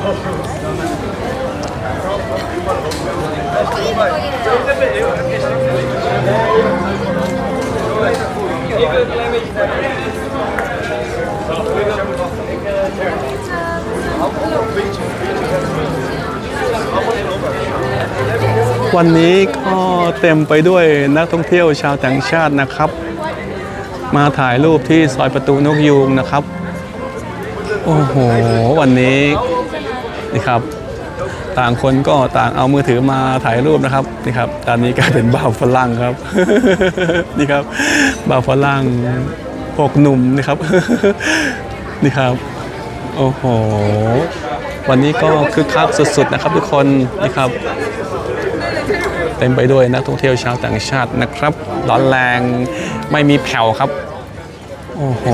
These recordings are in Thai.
วันนี้ก็เต็มไปด้วยนักท่องเที่ยวชาวต่างชาตินะครับ มาถ่ายรูปที่ซอยประตูนกยูงนะครับ โอ้โห วันนี้ นี่ครับ ต่างคนก็ต่างเอามือถือมาถ่ายรูปนะครับนี่ครับตอนนี้กลายเป็นบ่าวฝรั่งครับ นี่ครับบ่าวฝรั่งหกหนุ่มนี่ครับ นี่ครับ โอ้โห วันนี้ก็คึกคักสุดๆนะครับทุกคนนี่ครับเต็มไปด้วยนักท่องเที่ยวชาวต่างชาตินะครับร้อนแรงไม่มีแผ่วครับ โอ้โห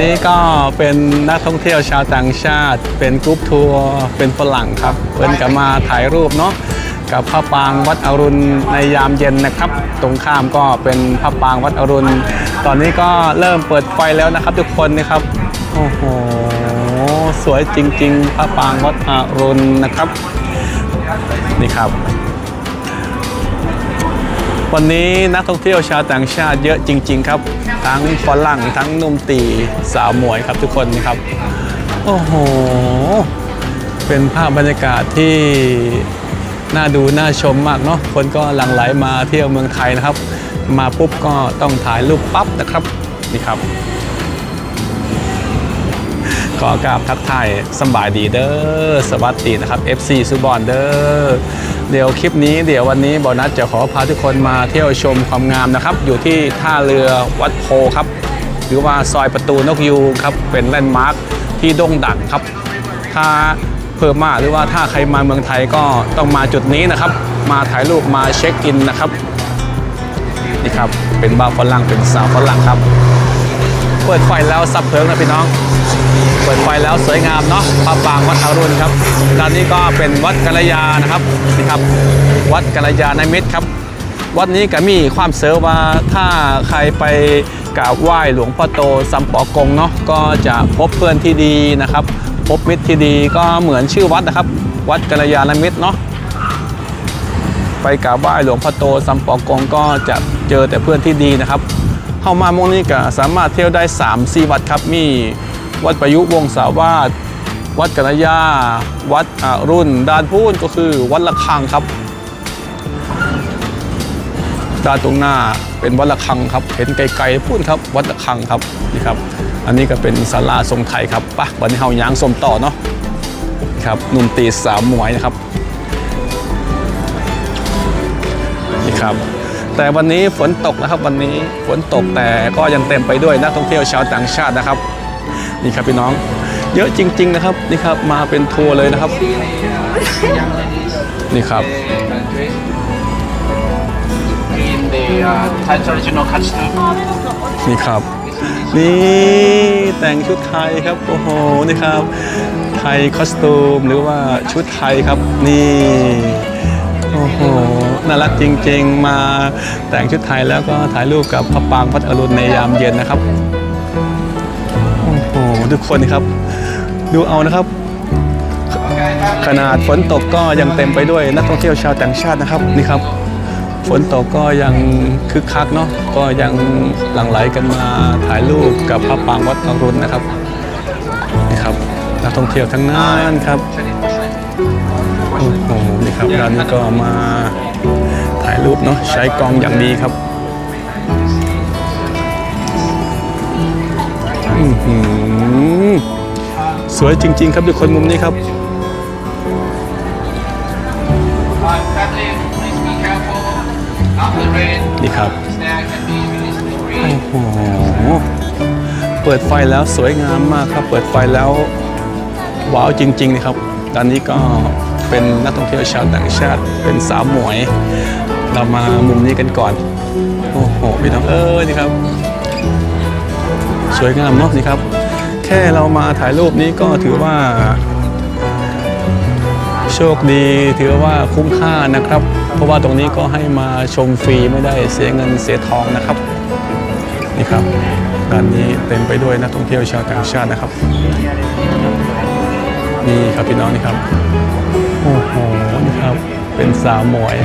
นี้ก็เป็นนักท่องเที่ยวชาวต่างชาติ เป็นกรุ๊ปทัวร์เป็นฝรั่งครับเพิ่นก็มาถ่ายรูปเนาะกับพระปางวัดอรุณในยามเย็นนะครับ ตรงข้ามก็เป็นพระปางวัดอรุณ ตอนนี้ก็เริ่มเปิดไฟแล้วนะครับ ทุกคนนะครับโอ้โหสวยจริง ๆ พระปางวัดอรุณนะครับ นี่ครับ วันนี้นักท่องเที่ยวชาวต่างชาติเยอะจริง ๆ ครับ ทั้งฝรั่งทั้งนุ่มตีสาวหมวยครับทุกคนครับ โอ้โห เป็นภาพบรรยากาศที่น่าดูน่าชมมากเนาะคนก็หลั่งไหลมาเที่ยวเมืองไทยนะครับ มาปุ๊บก็ต้องถ่ายรูปปั๊บนะครับนี่ครับ ขอกราบทักทายสบายดีเด้อสวัสดีนะครับ FC ซูบอนเด้อเดี๋ยวคลิปนี้เดี๋ยววันนี้บอนัสจะขอพาทุกคนมาเที่ยวชมความงามนะครับ อยู่ที่ท่าเรือวัดโพครับ หรือว่าซอยประตูนกยูงครับ เป็นแลนด์มาร์คที่โด่งดังครับ ถ้าเพิ่มมาหรือว่าถ้าใครมาเมืองไทยก็ต้องมาจุดนี้นะครับ มาถ่ายรูปมาเช็คอินนะครับนี่ครับเป็นบ้าฝรั่งเป็นสาวฝรั่งครับ เปิดไฟแล้วสับเพลิงนะพี่น้อง ปิดไฟแล้วสวยงามเนาะพระปรางวัดอรุณครับด้านนี้ก็เป็นวัดกัลยานะครับนี่ครับ วัดกัลยาณมิตรครับ วัดนี้ก็มีความเสริว่าถ้าใครไปกราบไหว้หลวงพ่อโตซัมปอกงเนาะก็จะพบเพื่อนที่ดีนะครับ พบมิตรที่ดีก็เหมือนชื่อวัดนะครับ วัดกัลยาณมิตรเนาะไปกราบไหว้หลวงพ่อโตซัมปอกงก็จะเจอแต่เพื่อนที่ดีนะครับเข้ามามงนี้ก็สามารถเที่ยวได้3 4วัดครับมี วัดประยุวงศาวาสวัดกัญญาวัดอรุ่นด้านพูนก็คือวัดละคังครับด้านตรงหน้าเป็นวัดละคังครับ เห็นไกลๆพูนครับวัดละคังครับนี่ครับ อันนี้ก็เป็นศาลาทรงไทยครับปะวันนี้เฮาย้างสมต่อเนาะนครับหนุ่มตีสามหมวยนะครับนี่ครับ แต่วันนี้ฝนตกนะครับวันนี้ฝนตกแต่ก็ยังเต็มไปด้วยนักท่องเที่ยวชาวต่างชาตินะครับ นี่ครับพี่น้อง เยอะจริง ๆ นะครับนี่ครับมาเป็นทัวร์เลยนะครับ นี่ครับ นี่ครับ นี่แต่งชุดไทยครับโอ้โหนี่ครับไทยคอสตูมหรือว่าชุดไทยครับนี่โอ้โหน่ารักจริง ๆ มาแต่งชุดไทยแล้วก็ถ่ายรูปกับพระปางพัดอรุณในยามเย็นนะครับ ทุกคนครับ ดูเอานะครับ ขนาดฝนตกก็ยังเต็มไปด้วยนักท่องเที่ยวชาวต่างชาตินะครับนี่ครับ ฝนตกก็ยังคึกคักเนาะก็ยังหลั่งไหลกันมาถ่ายรูปกับพระปรางวัดอรุณนะครับนี่ครับนักท่องเที่ยวทั้งนั้นครับโอ้โหนี่ครับร้านนี้ก็มาถ่ายรูปเนาะใช้กล้องอย่างดีครับอื้อหือ สวยจริง ๆ ครับทุกคนมุมนี้ครับ นี่ครับโอ้โหเปิดไฟแล้วสวยงามมากครับ เปิดไฟแล้วว้าวจริงๆนะครับด้านนี้ก็เป็นนักท่องเที่ยวชาวต่างชาติเป็นสาวหมวย เรามามุมนี้กันก่อน โอ้โหพี่น้องเอ้ยนี่ครับ สวยงามเนาะนี่ครับ แค่เรามาถ่ายรูปนี้ก็ถือว่า โชคดีถือว่าคุ้มค่านะครับ เพราะว่าตรงนี้ก็ให้มาชมฟรีไม่ได้เสียเงินเสียทองนะครับนี่ครับด้านนี้เต็มไปด้วยนักท่องเที่ยวชาวต่างชาตินะครับ นี่ครับพี่น้องนี่ครับโอ้โหนี่ครับเป็นสาวหมวย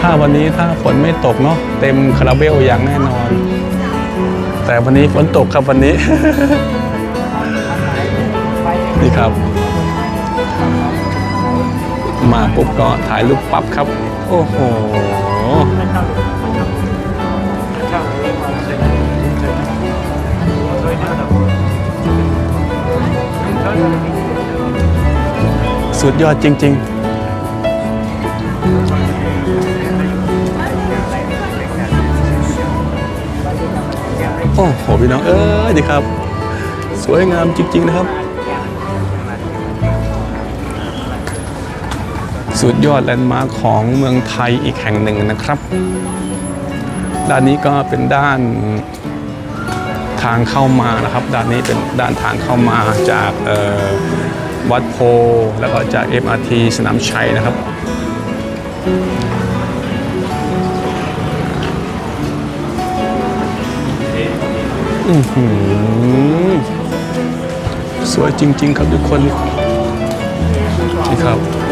ถ้าวันนี้ถ้าฝนไม่ตกเนาะเต็มคาราเบลอย่างแน่นอน แต่วันนี้ฝนตกครับวันนี้ นี่ครับ มาปุ๊บก็ถ่ายรูปปั๊บครับ โอ้โหสุดยอดจริง ๆโอ้โหพี่น้องเอ้ยดีครับ สวยงามจริง ๆ นะครับ สุดยอดแลนด์มาร์คของเมืองไทยอีกแห่งหนึ่งนะครับ ด้านนี้ก็เป็นด้านทางเข้ามานะครับ ด้านนี้เป็นด้านทางเข้ามาจากวัดโพ แล้วก็จาก MRT สนามชัยนะครับอือหือสวยจริง ๆ ครับทุกคนนี่ครับ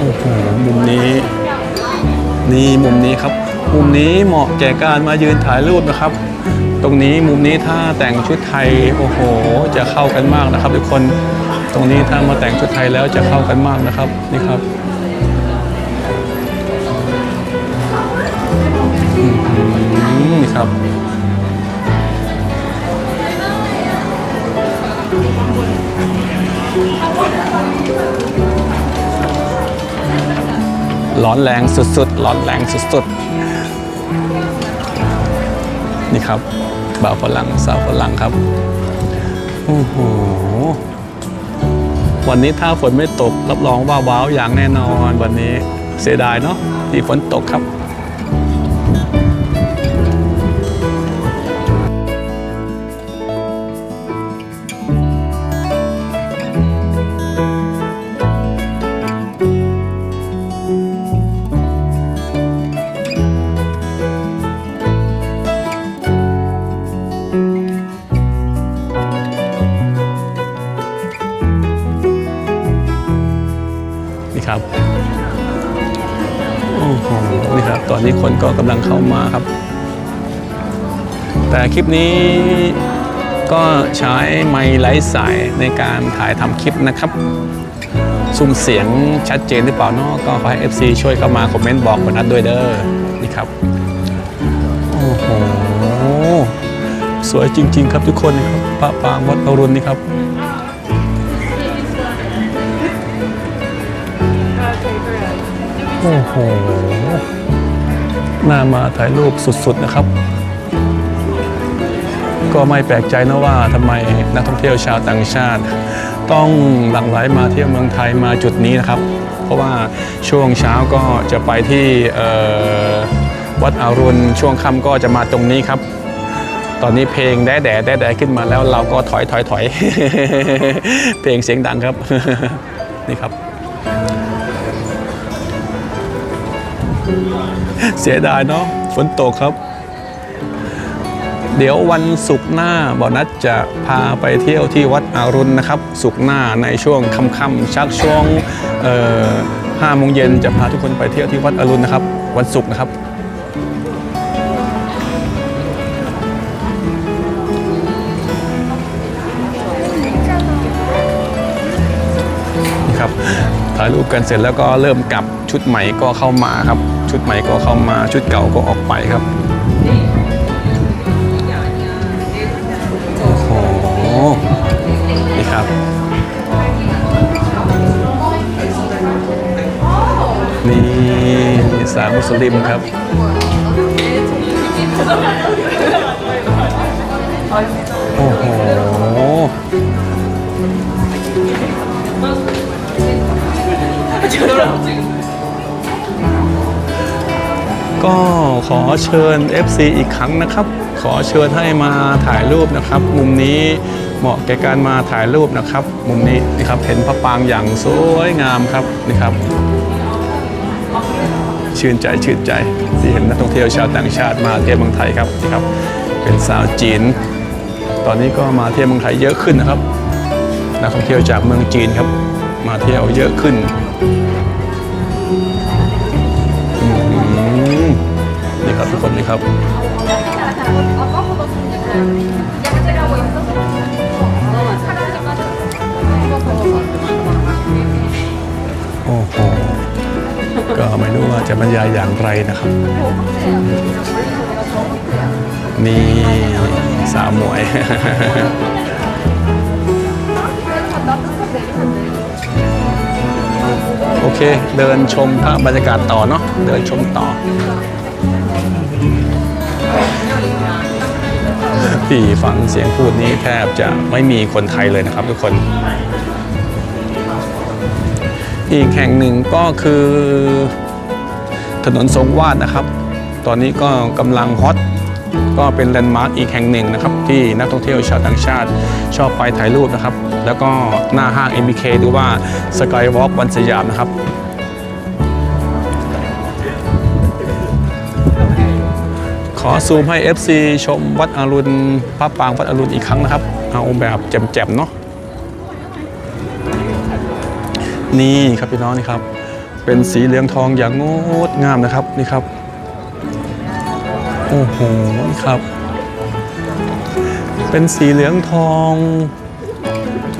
โอ้โหมุมนี้ นี่มุมนี้ครับ มุมนี้เหมาะแก่การมายืนถ่ายรูปนะครับ ตรงนี้มุมนี้ถ้าแต่งชุดไทยโอ้โห จะเข้ากันมากนะครับทุกคนตรงนี้ถ้ามาแต่งชุดไทยแล้วจะเข้ากันมากนะครับนี่ครับนี่ครับ ร้อนแรงสุดๆ ร้อนแรงสุดๆ นี่ครับบ่าวฝรั่งสาวฝรั่งครับโอ้โหวันนี้ถ้าฝนไม่ตกรับรองว่าว้าวอย่างแน่นอนวันนี้เสียดายเนาะที่ฝนตกครับ คนก็กำลังเข้ามาครับ แต่คลิปนี้ก็ใช้ไมค์ไร้สายในการถ่ายทำคลิปนะครับซุ้มเสียงชัดเจนหรือเปล่าเนาะก็ขอให้ FC ช่วยเข้ามาคอมเมนต์บอกกันนัดด้วยเด้อนี่ครับโอ้โหสวยจริง ๆ ครับทุกคนนะครับพระปางวัดอรุณนี่ครับโอ้โห หน่ามาถ่ายรูปสุดๆนะครับ ก็ไม่แปลกใจนะว่าทำไมนักท่องเที่ยวชาวต่างชาติ ต้องหลั่งไหลมาเที่ยวเมืองไทยมาจุดนี้นะครับ เพราะว่าช่วงเช้าก็จะไปที่วัดอรุณช่วงค่ำก็จะมาตรงนี้ครับ ตอนนี้เพลงแด่แด่แด่แด่ขึ้นมาแล้วเราก็ถอยถอยถอยเพลงเสียงดังครับนี่ครับ เสียดายเนาะฝนตกครับ เดี๋ยววันศุกร์หน้าบอนัดจะพาไปเที่ยวที่วัดอารุณนะครับ ศุกร์หน้าในช่วงค่ำๆชักช่วงห้าโมงเย็นจะพาทุกคนไปเที่ยวที่วัดอรุณนะครับ วันศุกร์นะครับนี่ครับถ่ายรูปกันเสร็จแล้วก็เริ่มกลับชุดใหม่ก็เข้ามาครับ ชุดใหม่ก็เข้ามาชุดเก่าก็ออกไปครับโอ้โหนี่ครับมีสามุสลิมครับโอ้โห ก็ขอเชิญ FC อีกครั้งนะครับ ขอเชิญให้มาถ่ายรูปนะครับ มุมนี้เหมาะแก่การมาถ่ายรูปนะครับ มุมนี้นะครับเห็นพระปางอย่างสวยงามครับนี่ครับ ชื่นใจชื่นใจที่เห็นนักท่องเที่ยวชาวต่างชาติมาเที่ยวเมืองไทยครับนี่ครับ เป็นสาวจีน ตอนนี้ก็มาเที่ยวเมืองไทยเยอะขึ้นนะครับนักท่องเที่ยวจากเมืองจีนครับ มาเที่ยวเยอะขึ้น ครับทุกคนนี่ครับโอ้โหก็ไม่รู้ว่าจะบรรยายอย่างไรนะครับ นี่สาวหมวย โอเค เดินชมภาพบรรยากาศต่อเนาะเดินชมต่อ ที่ฟังเสียงพูดนี้แทบจะไม่มีคนไทยเลยนะครับทุกคน อีกแห่งหนึ่งก็คือถนนทรงวาดนะครับ ตอนนี้ก็กำลังฮอตก็เป็นแลนด์มาร์กอีกแห่งหนึ่งนะครับ ที่นักท่องเที่ยวชาวต่างชาติชอบไปถ่ายรูปนะครับ แล้วก็หน้าห้าง MBK หรือว่า Skywalk วันสยามนะครับ ขอซูมให้ FC ชมวัดอรุณพระปางวัดอรุณอีกครั้งนะครับ เอาแบบแจ่มๆเนาะนี่ครับพี่น้องนี่ครับ เป็นสีเหลืองทองอย่างงดงามนะครับนี่ครับโอ้โหนี่ครับ เป็นสีเหลืองทอง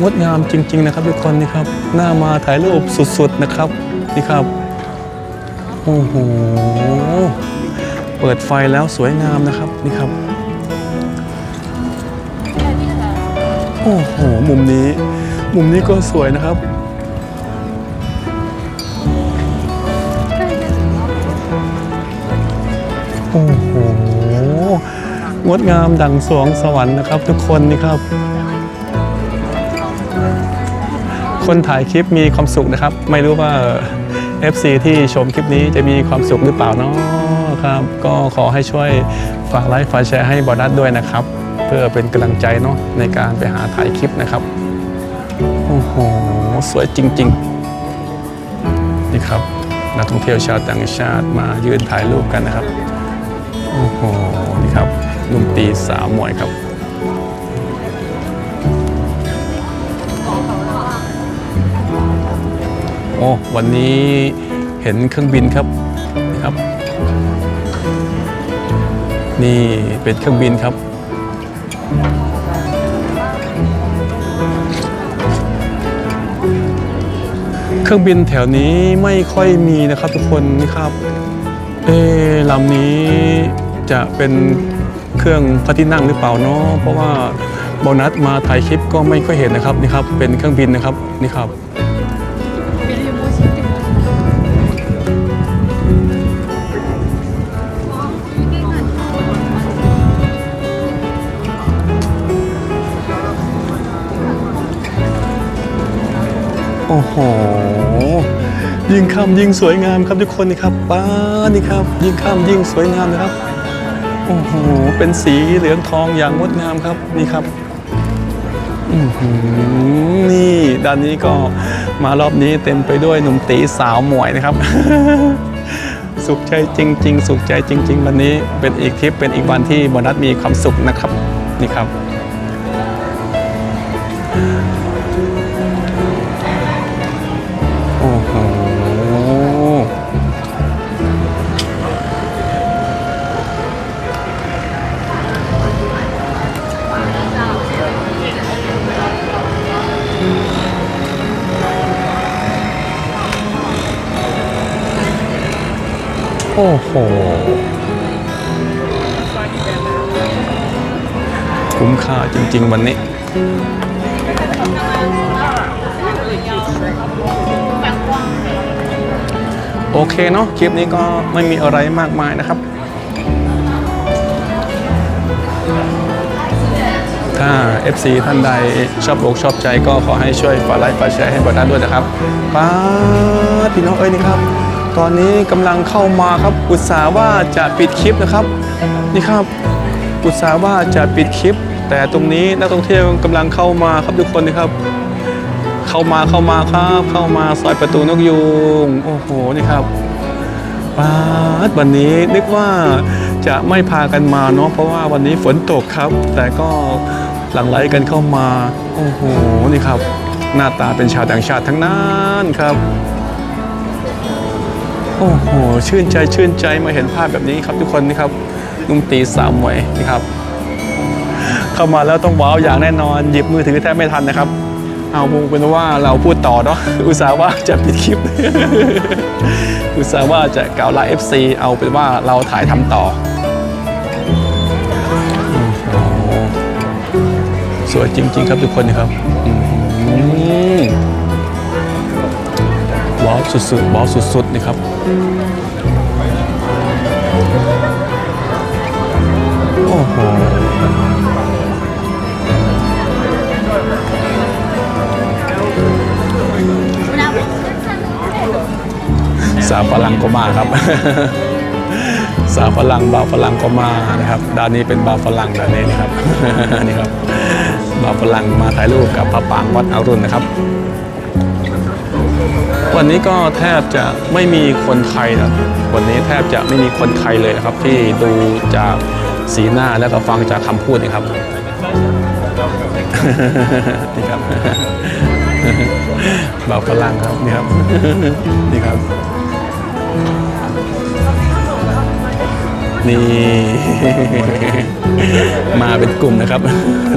งดงามจริง ๆ นะครับทุกคนนี่ครับหน้ามาถ่ายรูปสุดๆนะครับนี่ครับโอ้โห เปิดไฟแล้วสวยงามนะครับนี่ครับ โอ้โห มุมนี้ มุมนี้ก็สวยนะครับ โอ้โห งดงามดังสวงสวรรค์นะครับ ทุกคนนี่ครับ คนถ่ายคลิปมีความสุขนะครับ ไม่รู้ว่า FC ที่ชมคลิปนี้จะมีความสุขหรือเปล่าเนาะ ครับ ก็ขอให้ช่วยฝากไลค์ฝากแชร์ให้บอนัสด้วยนะครับ เพื่อเป็นกำลังใจเนาะในการไปหาถ่ายคลิปนะครับโอ้โหสวยจริง ๆ นี่ครับนักท่องเที่ยวชาวต่างชาติมายืนถ่ายรูปกันนะครับโอ้โหนี่ครับนุ่มตีสาวมวยครับโอ้วันนี้เห็นเครื่องบินครับนี่ครับ นี่เป็นเครื่องบินครับ เครื่องบินแถวนี้ไม่ค่อยมีนะครับทุกคนนี่ครับ เอลำนี้จะเป็นเครื่องพระที่นั่งหรือเปล่าเนาะเพราะว่าโบนัสมาถ่ายคลิปก็ไม่ค่อยเห็นนะครับนี่ครับเป็นเครื่องบินนะครับนี่ครับ โอ้โห ยิ่งค่ำยิ่งสวยงามครับทุกคนนี่ครับป้านี่ครับ ยิ่งค่ำยิ่งสวยงามนะครับ โอ้โห เป็นสีเหลืองทองอย่างงดงามครับนี่ครับนี่ด้านนี้ก็มารอบนี้เต็มไปด้วยหนุ่มตีสาวหมวยนะครับ สุขใจจริง ๆ สุขใจจริง ๆ วันนี้เป็นอีกทริปเป็นอีกวันที่โบนัสมีความสุขนะครับ นี่ครับ อ้โห คุ้มค่าจริง ๆ วันนี้ โอเคเนาะคลิปนี้ก็ไม่มีอะไรมากมายนะครับ ถ้า FC ท่านใดชอบอกชอบใจก็ขอให้ช่วยฝากไลค์ฝากแชร์ให้บอด้านด้วยนะครับป้าพี่น้องเอ้ยนี่ครับ ตอนนี้กำลังเข้ามาครับอุตส่าห์ว่าจะปิดคลิปนะครับ นี่ครับอุตส่าห์ว่าจะปิดคลิป แต่ตรงนี้นักท่องเที่ยวกำลังเข้ามาครับทุกคนนะครับ เข้ามาเข้ามาครับ เข้ามาซอยประตูนกยูงโอ้โหนี่ครับปาดวันนี้นึกว่าจะไม่พากันมาเนาะเพราะว่าวันนี้ฝนตกครับ แต่ก็หลั่งไหลกันเข้ามา โอ้โหนี่ครับ หน้าตาเป็นชาวต่างชาติทั้งนั้นครับ โอ้โหชื่นใจชื่นใจมาเห็นภาพแบบนี้ครับทุกคนนี่ครับนุ่มตีสามหมวยนี่ครับ เข้ามาแล้วต้องว้าวอย่างแน่นอน หยิบมือถือแทบไม่ทันนะครับ เอามุงเป็นว่าเราพูดต่อเนาะอุตส่าห์ว่าจะปิดคลิป อุตส่าห์ว่าจะกล่าวลา FC เอาเป็นว่าเราถ่ายทำต่อสวยจริง ๆ ครับทุกคนนะครับอื้อหือว้าวสุดๆว้าวสุดๆนี่ครับ โอ้โหสาวฝรั่งก็มาครับ สาวฝรั่งบ่าวฝรั่งก็มานะครับด้านนี้เป็นบ่าวฝรั่งด้านนี้นะครับนี่ครับบ่าวฝรั่งมาถ่ายรูปกับพระปางวัดอรุณนะครับ วันนี้ก็แทบจะไม่มีคนไทยนะวันนี้แทบจะไม่มีคนไทยเลยนะครับ ที่ดูจากสีหน้าแล้วก็ฟังจากคำพูดนะครับนี่ครับบ่าวฝรั่งครับนี่ครับนี่ครับ นี่ มาเป็นกลุ่มนะครับ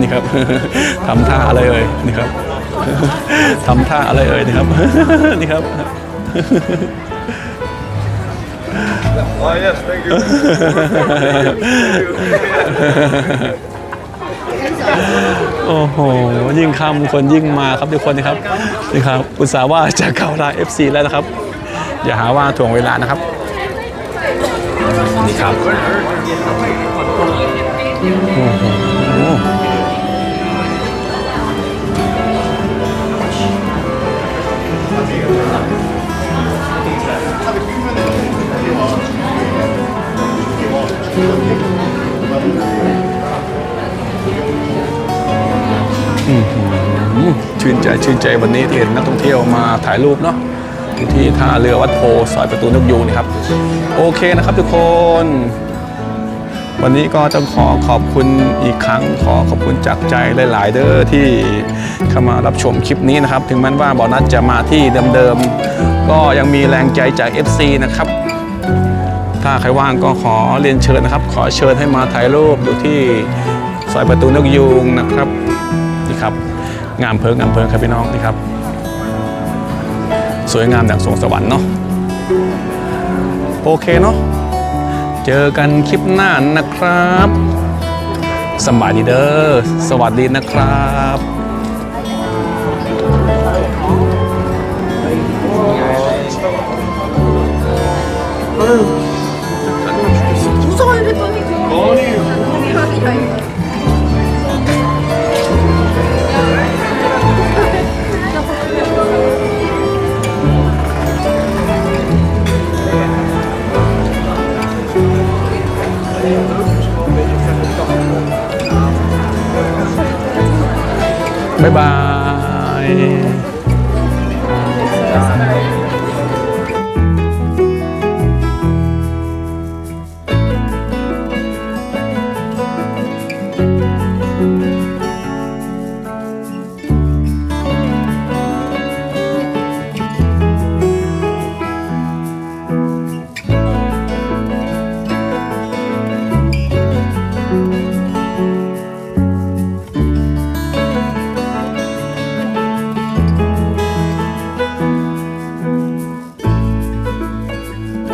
นี่ครับทำท่าอะไรเอ่ยนี่ครับ ทำท่าอะไรเอ่ยนี่ครับ นี่ครับ Oh yes, thank you. โอ้โห ยิ่งคำคนยิ่งมาครับทุกคนนะครับนี่ครับ อุตส่าห์ว่าจะเข้าลา FC แล้วนะครับ อย่าหาว่าถ่วงเวลานะครับ นี่ครับโอ้โห ชื่นใจชื่นใจวันนี้ที่เห็นนักท่องเที่ยวมาถ่ายรูปเนาะอยู่ที่ท่าเรือวัดโพซอยประตูนกยูงนี่ครับ โอเคนะครับทุกคน วันนี้ก็ต้องขอขอบคุณอีกครั้งขอขอบคุณจากใจหลาย ๆ เด้อที่เข้ามารับชมคลิปนี้นะครับ ถึงแม้ว่าบอนัทจะมาที่เดิม ๆ ก็ยังมีแรงใจจาก FC นะครับ ถ้าใครว่างก็ขอเรียนเชิญนะครับ ขอเชิญให้มาถ่ายรูปอยู่ที่ซอยประตูนกยูงนะครับนี่ครับ งามเพิงงามเพิงครับพี่น้องนี่ครับ สวยงามดังสวงสวรรค์เนาะโอเคเนาะเจอกันคลิปหน้านะครับสบายดีเด้อสวัสดีนะครับ บ๊ายบาย